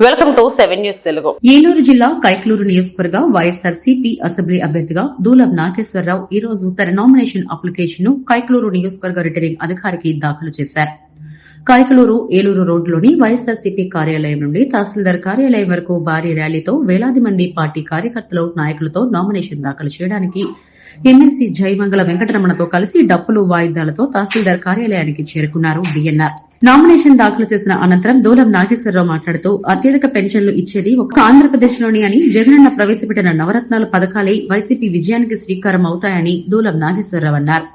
Welcome to seven news Telugu. Eluru జిల్లా కైక్లూరు నియోజకవర్గ YSR CP assembly అభ్యర్థిగా దూలబ్ నాగేశ్వరరావు ఈ రోజు తన నామినేషన్ అప్లికేషన్ను కైక్లూరు నియోజకవర్గ రిటర్నింగ్ అధికారికి దాఖలు చేశారు. కైకలూరు ఏలూరు రోడ్లోని వైఎస్ఆర్సీపీ కార్యాలయం నుండి తహసీల్దార్ కార్యాలయం వరకు భారీ ర్యాలీతో వేలాది మంది పార్టీ కార్యకర్తలు నాయకులతో నామినేషన్ దాఖలు చేయడానికి ఎమ్మెల్సీ జయమంగళ వెంకటరమణతో కలిసి డప్పులు వాయిద్యాలతో తహసీల్దార్ కార్యాలయానికి చేరుకున్నారు డిఎన్ఆర్. నామినేషన్ దాఖలు చేసిన అనంతరం దూలం నాగేశ్వరరావు మాట్లాడుతూ అత్యధిక పెన్షన్లు ఇచ్చేది ఒక ఆంధ్రప్రదేశ్లోని అని జగనన్న ప్రవేశపెట్టిన నవరత్నాల పథకాలే వైసీపీ విజయానికి శ్రీకారం అవుతాయని దూలం నాగేశ్వరరావు అన్నారు.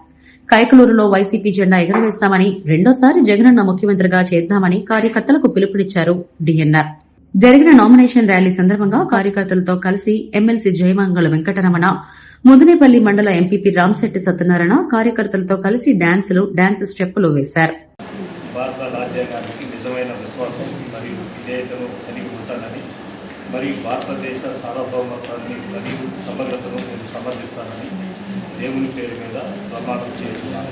కైకలూరులో వైసీపీ జెండా ఎగరవేస్తామని రెండోసారి జగనన్న ముఖ్యమంత్రిగా చేద్దామని కార్యకర్తలకు పిలుపునిచ్చారు డిఎన్ఆర్. జరిగిన నామినేషన్ ర్యాలీ సందర్భంగా కార్యకర్తలతో కలిసి ఎమ్మెల్సీ జయమంగళ వెంకటరమణ ముదినేపల్లి మండల ఎంపీపీ రామశెట్టి సత్యనారాయణ కార్యకర్తలతో కలిసి డాన్సులు డాన్స్ స్టెప్పులు వేశారు. భారత రాజ్యాంగానికి నిజమైన విశ్వాసం మరియు విధేయతను కలిగి ఉంటానని మరియు భారతదేశ సార్వభౌమత్వాన్ని మరియు సమగ్రతను నేను సమర్థిస్తానని దేవుని పేరు మీద ప్రమాణం చేస్తున్నాను.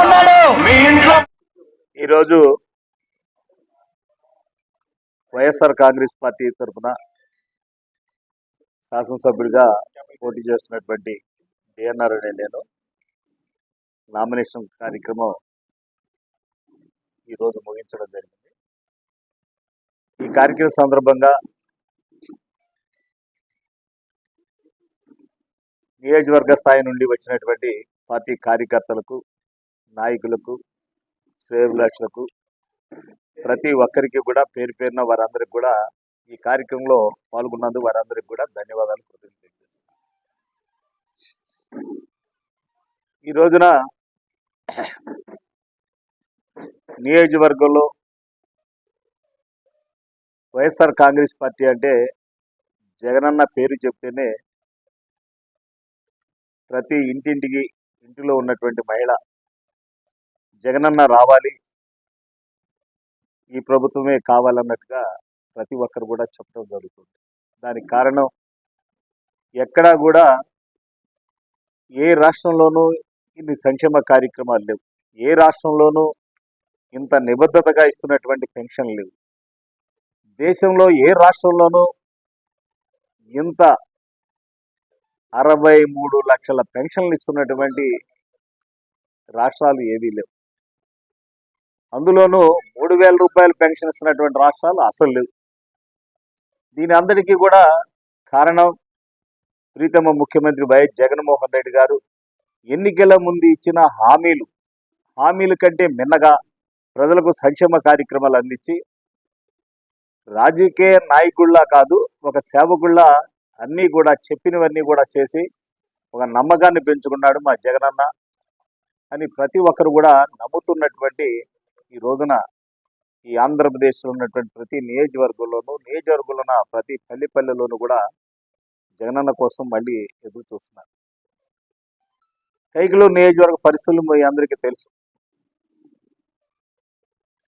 ఈరోజు వైఎస్ఆర్ కాంగ్రెస్ పార్టీ తరఫున శాసనసభ్యుడిగా పోటీ చేస్తున్నటువంటి డిఎన్ఆర్ అనే నేను నామినేషన్ కార్యక్రమం ఈరోజు ముగించడం జరిగింది. ఈ కార్యక్రమం సందర్భంగా నియోజకవర్గ స్థాయి నుండి వచ్చినటువంటి పార్టీ కార్యకర్తలకు నాయకులకు శ్రేయభిలాషులకు ప్రతి ఒక్కరికి కూడా పేరు పేరున వారందరికి కూడా ఈ కార్యక్రమంలో పాల్గొన్నందుకు వారందరికి కూడా ధన్యవాదాలు కృతజ్ఞతలు ఈ రోజున నియోజకవర్గంలో వైఎస్ఆర్ కాంగ్రెస్ పార్టీ అంటే జగనన్న పేరు చెప్తేనే ప్రతి ఇంటింటికి ఇంటిలో ఉన్నటువంటి మహిళ జగనన్న రావాలి. ఈ ప్రభుత్వమే కావాలన్నట్టుగా ప్రతి ఒక్కరు కూడా చెప్పడం జరుగుతుంది. దానికి కారణం ఎక్కడా కూడా ఏ రాష్ట్రంలోనూ ఇన్ని సంక్షేమ కార్యక్రమాలు లేవు. ఏ రాష్ట్రంలోనూ ఇంత నిబద్ధతగా ఇస్తున్నటువంటి పెన్షన్ లేవు. దేశంలో ఏ రాష్ట్రంలోనూ ఇంత అరవై మూడు లక్షల పెన్షన్లు ఇస్తున్నటువంటి రాష్ట్రాలు ఏవీ లేవు. అందులోనూ మూడు వేల రూపాయలు పెన్షన్ ఇస్తున్నటువంటి రాష్ట్రాలు అసలు లేవు. దీని అందరికీ కూడా కారణం ప్రీతమ ముఖ్యమంత్రి వైఎస్ జగన్మోహన్ రెడ్డి గారు ఎన్నికల ముందు ఇచ్చిన హామీలు. హామీల కంటే మిన్నగా ప్రజలకు సంక్షేమ కార్యక్రమాలు అందించి రాజకీయ నాయకుల్లా కాదు ఒక సేవకుళ్ళ అన్నీ కూడా చెప్పినవన్నీ కూడా చేసి ఒక నమ్మకాన్ని పెంచుకున్నాడు మా జగనన్న అని ప్రతి ఒక్కరు కూడా నమ్ముతున్నటువంటి ఈ రోజున ఈ ఆంధ్రప్రదేశ్లో ఉన్నటువంటి ప్రతి నియోజకవర్గంలోనూ నియోజకవర్గంలో ఉన్న ప్రతి పల్లెపల్లెలోనూ కూడా జగనన్న కోసం మళ్ళీ ఎదురు చూస్తున్నారు. కైకిలో నియోజకవర్గ పరిస్థితులు మీ అందరికీ తెలుసు.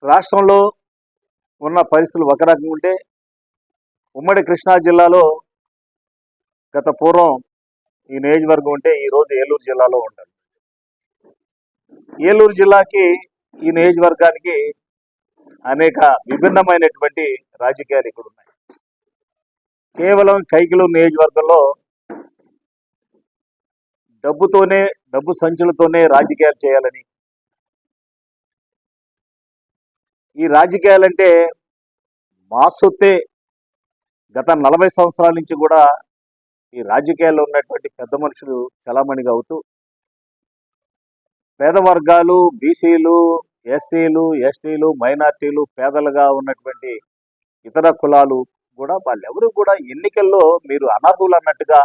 రాష్ట్రంలో ఉన్న పరిస్థితులు ఒక రకంగా ఉంటే ఉమ్మడి కృష్ణా జిల్లాలో గత పూర్వం ఈ నియోజకవర్గం ఉంటే ఈరోజు ఏలూరు జిల్లాలో ఉంటారు ఏలూరు జిల్లాకి ఈ నియోజకవర్గానికి అనేక విభిన్నమైనటువంటి రాజకీయాలు ఇక్కడ ఉన్నాయి కేవలం కైకిలు నియోజకవర్గంలో డబ్బుతోనే డబ్బు సంచులతోనే రాజకీయాలు చేయాలని. ఈ రాజకీయాలంటే మా సొత్తే గత నలభై సంవత్సరాల నుంచి కూడా ఈ రాజకీయాల్లో ఉన్నటువంటి పెద్ద మనుషులు చలామణిగా అవుతూ పేద వర్గాలు బీసీలు ఎస్సీలు ఎస్టీలు మైనార్టీలు పేదలుగా ఉన్నటువంటి ఇతర కులాలు కూడా వాళ్ళెవరూ కూడా ఎన్నికల్లో మీరు అనర్హులు అన్నట్టుగా